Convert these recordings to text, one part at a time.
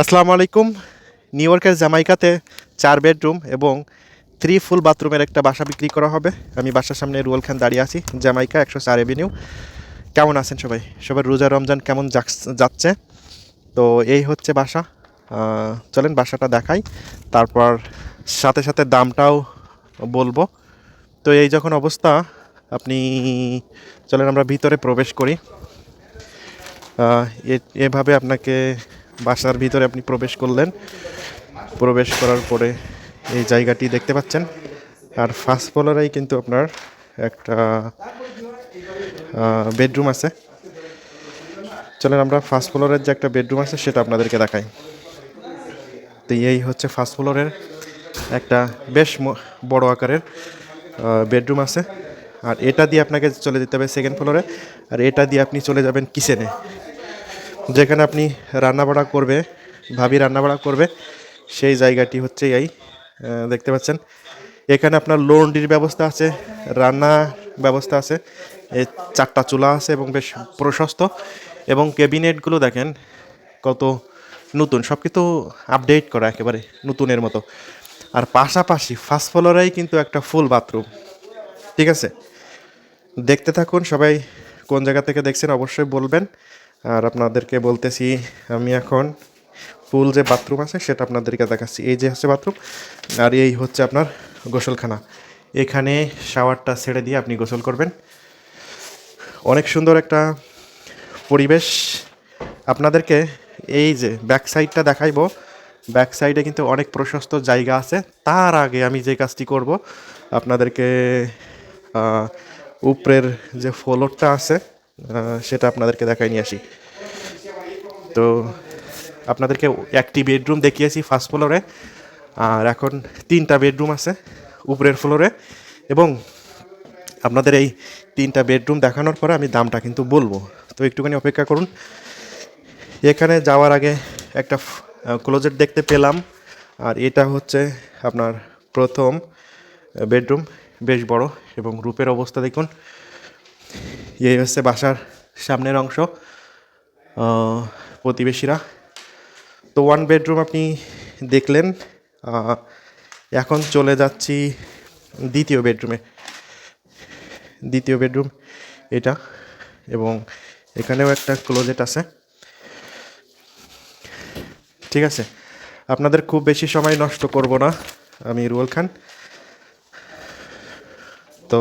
আসসালামু আলাইকুম। নিউ ইয়র্কের জামাইকাতে চার বেডরুম এবং থ্রি ফুল বাথরুমের একটা বাসা বিক্রি করা হবে। আমি বাসার সামনে রুয়েল খান দাঁড়িয়ে আছি, জামাইকা, একশো চার এভিনিউ কেমন আছেন সবাই? সবার রোজা রমজান কেমন যাচ্ছে? তো এই হচ্ছে বাসা। চলেন বাসাটা দেখাই। তারপর সাথে সাথে দামটাও বলব। তো এই যখন অবস্থা, আপনি চলেন আমরা ভিতরে প্রবেশ করি। এভাবে আপনাকে বাসার ভিতরে আপনি প্রবেশ করলেন। প্রবেশ করার পরে এই জায়গাটি দেখতে পাচ্ছেন। আর ফার্স্ট ফ্লোরেই কিন্তু আপনার একটা বেডরুম আছে। চলেন আমরা ফার্স্ট ফ্লোরের যে একটা বেডরুম আছে সেটা আপনাদেরকে দেখাই। তো এই হচ্ছে ফার্স্ট ফ্লোরের একটা বেশ বড় আকারের বেডরুম আছে। আর এটা দিয়ে আপনাকে চলে যেতে হবে সেকেন্ড ফ্লোরে। আর এটা দিয়ে আপনি চলে যাবেন কিচেনে। যেখানে আপনি রান্নাবাড়া করবে, ভাবি রান্নাবাড়া করবে, সেই জায়গাটি হচ্ছে এই দেখতে পাচ্ছেন। এখানে আপনার লন্ড্রির ব্যবস্থা আছে, রান্না ব্যবস্থা আছে চারটা চুলা আছে এবং বেশ প্রশস্ত। এবং ক্যাবিনেটগুলো দেখেন কত নতুন সব কিছু আপডেট করা একেবারে নতুনের মতো। আর পাশাপাশি ফার্স্ট ফ্লোরেই কিন্তু একটা ফুল বাথরুম ঠিক আছে? দেখতে থাকুন, সবাই কোন জায়গা থেকে দেখছেন অবশ্যই বলবেন। আর আপনাদেরকে বলতেছি, আমি এখন ফুল যে বাথরুম আছে সেটা আপনাদেরকে দেখাচ্ছি। এই যে হচ্ছে বাথরুম আর এই হচ্ছে আপনার গোসলখানা। এখানে শাওয়ারটা ছেড়ে দিয়ে আপনি গোসল করবেন। অনেক সুন্দর একটা পরিবেশ। আপনাদেরকে এই যে ব্যাক সাইডটা দেখাইবো। ব্যাক সাইডে কিন্তু অনেক প্রশস্ত জায়গা আছে। তার আগে আমি যে কাজটি করব, আপনাদেরকে উপরের যে ফ্লোরটা আছে সেটা আপনাদেরকে দেখাই নিয়ে আসি। তো আপনাদেরকে একটি বেডরুম দেখিয়েছি ফার্স্ট ফ্লোরে, আর এখন তিনটা বেডরুম আছে উপরের ফ্লোরে, এবং আপনাদের এই তিনটা বেডরুম দেখানোর পরে আমি দামটা কিন্তু বলব। তো একটুখানি অপেক্ষা করুন। এখানে যাওয়ার আগে একটা ক্লোজেট দেখতে পেলাম, আর এটা হচ্ছে আপনার প্রথম বেডরুম, বেশ বড় এবং রূপের অবস্থা দেখুন। এই হচ্ছে বাসার সামনের অংশ প্রতিবেশীরা। তো ওয়ান বেডরুম আপনি দেখলেন এখন চলে যাচ্ছি দ্বিতীয় বেডরুমে দ্বিতীয় বেডরুম এটা এবং এখানেও একটা ক্লোজেট আছে। ঠিক আছে, আপনাদের খুব বেশি সময় নষ্ট করব না, আমি রুয়েল খান। তো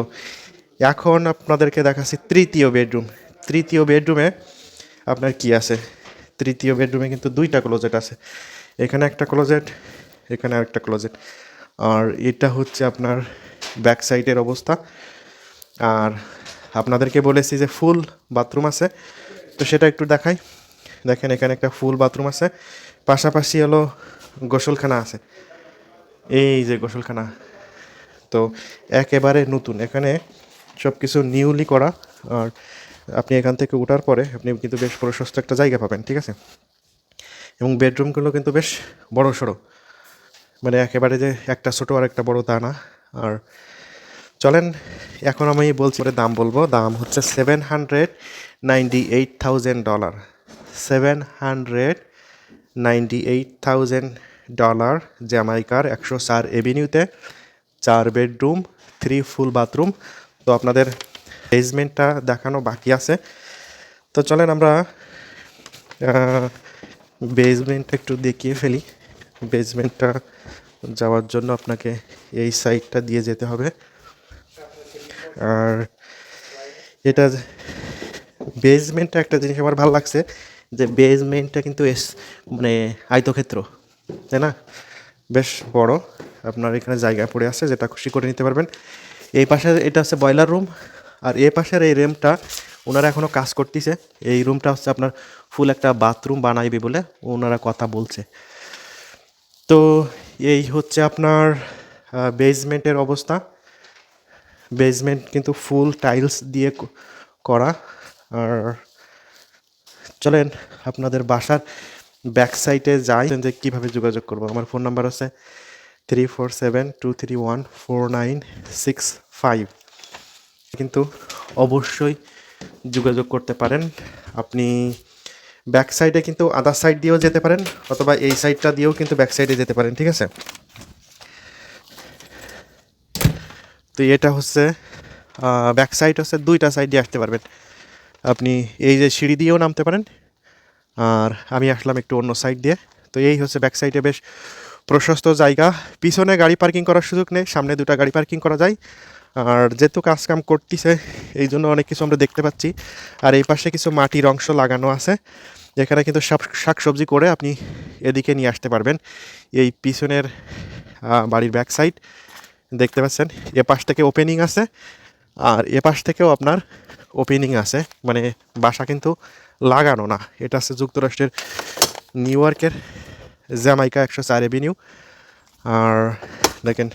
এখন আপনাদেরকে দেখাচ্ছি তৃতীয় বেডরুম। তৃতীয় বেডরুমে আপনার কি আছে? তৃতীয় বেডরুমে কিন্তু দুইটা ক্লোজেট আছে। এখানে একটা ক্লোজেট এখানে আরেকটা ক্লোজেট আর এটা হচ্ছে আপনার ব্যাক সাইডের অবস্থা। আর আপনাদেরকে বলেছি যে ফুল বাথরুম আছে। তো সেটা একটু দেখাই। দেখেন এখানে একটা ফুল বাথরুম আছে। পাশাপাশি হলো গোসলখানা আছে। এই যে গোসলখানা। তো একেবারে নতুন। এখানে সব কিছু নিউলি করা। আর আপনি এখান থেকে ওঠার পরে আপনি কিন্তু বেশ প্রশস্ত একটা জায়গা পাবেন, ঠিক আছে? এবং বেডরুমগুলো কিন্তু বেশ বড় সড়ো। মানে একেবারে যে একটা ছোটো আর একটা বড় তা না। আর চলেন, এখন আমি বলছি পরে দাম বলব। দাম হচ্ছে seven hundred ninety eight thousand dollar seven hundred ninety eight thousand dollar জ্যামাইকার একশো চার এভিনিউতে চার বেডরুম থ্রি ফুল বাথরুম তো আপনাদের বেসমেন্টটা দেখানো বাকি আছে। তো চলেন আমরা বেসমেন্টটা একটু দেখিয়ে ফেলি। বেসমেন্টটা যাওয়ার জন্য আপনাকে এই সাইডটা দিয়ে যেতে হবে। আর এটা বেসমেন্টটা একটা জিনিস আমার ভালো লাগছে, যে বেসমেন্টটা কিন্তু এস মানে আয়তক্ষেত্র, তাই না? বেশ বড়। আপনার এখানে জায়গা পড়ে আছে, যেটা খুশি করে নিতে পারবেন। এই পাশে এটা হচ্ছে বয়লার রুম আর এ পাশের এই রুমটা ওনারা এখনও কাজ করতেছে। এই রুমটা হচ্ছে আপনার ফুল একটা বাথরুম বানাইবে বলে ওনারা কথা বলছে। তো এই হচ্ছে আপনার বেসমেন্টের অবস্থা। বেসমেন্ট কিন্তু ফুল টাইলস দিয়ে করা। আর চলেন আপনাদের বাসার ব্যাক সাইডে যাই, যে কীভাবে যোগাযোগ করব। আমার ফোন নাম্বার আছে three four seven two three one four nine six five কিন্তু অবশ্যই যোগাযোগ করতে পারেন। আপনি ব্যাক সাইডে কিন্তু আদার সাইড দিয়েও যেতে পারেন, অথবা এই সাইডটা দিয়েও কিন্তু ব্যাক সাইডে যেতে পারেন, ঠিক আছে? তো এটা হচ্ছে ব্যাক সাইড হচ্ছে দুইটা সাইড দিয়ে আসতে পারবেন। আপনি এই যে সিঁড়ি দিয়েও নামতে পারেন, আর আমি আসলাম একটু অন্য সাইড দিয়ে। তো এই হচ্ছে ব্যাক সাইডে বেশ প্রশস্ত জায়গা। পিছনে গাড়ি পার্কিং করার সুযোগ নেই, সামনে দুটো গাড়ি পার্কিং করা যায়। আর যেহেতু কাজ কাম করতেছে, এই জন্য অনেক কিছু আমরা দেখতে পাচ্ছি। আর এই পাশে কিছু মাটির অংশ লাগানো আছে, যেখানে কিন্তু সব শাক সবজি করে আপনি এদিকে নিয়ে আসতে পারবেন। এই পিছনের বাড়ির ব্যাক সাইড দেখতে পাচ্ছেন, এ পাশ থেকে ওপেনিং আছে। আর এ পাশ থেকেও আপনার ওপেনিং আছে মানে বাসা কিন্তু লাগানো না। এটা আছে যুক্তরাষ্ট্রের নিউ ইয়র্কের জ্যামাইকা একশো চার এভিনিউ। আর দেখেন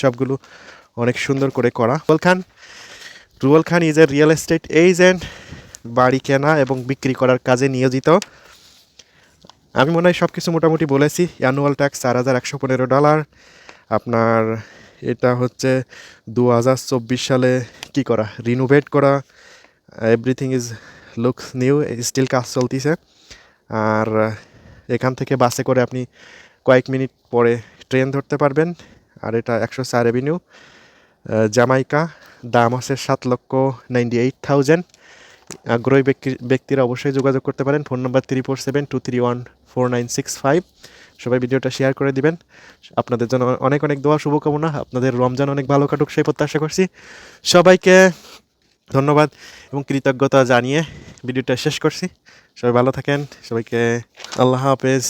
সবগুলো অনেক সুন্দর করে করা। Ruel Khan Ruel Khan is a real estate agent বাড়ি কেনা এবং বিক্রি করার কাজে নিয়োজিত। আমি মনে হয় সব কিছু মোটামুটি বলেছি। অ্যানুয়াল ট্যাক্স চার হাজার একশো পনেরো ডলার আপনার এটা হচ্ছে দু হাজার চব্বিশ সালে কি করা? রিনোভেট করা। Everything is looks new still কাজ চলতিছে। আর এখান থেকে বাসে করে আপনি কয়েক মিনিট পরে ট্রেন ধরতে পারবেন। আর এটা একশো চার এভিনিউ জামাইকা, দাম আছে সাত লক্ষ নাইনটি এইট থাউজেন্ড আগ্রহী ব্যক্তি, ব্যক্তিরা অবশ্যই যোগাযোগ করতে পারেন। Phone number three four seven two three one four nine six five সবাই ভিডিওটা শেয়ার করে দিবেন। আপনাদের জন্য অনেক অনেক দোয়া, শুভকামনা। আপনাদের রমজান অনেক ভালো কাটুক, সেই প্রত্যাশা করছি। সবাইকে ধন্যবাদ এবং কৃতজ্ঞতা জানিয়ে ভিডিওটা শেষ করছি। সবাই ভালো থাকেন। সবাইকে আল্লাহ হাফেজ।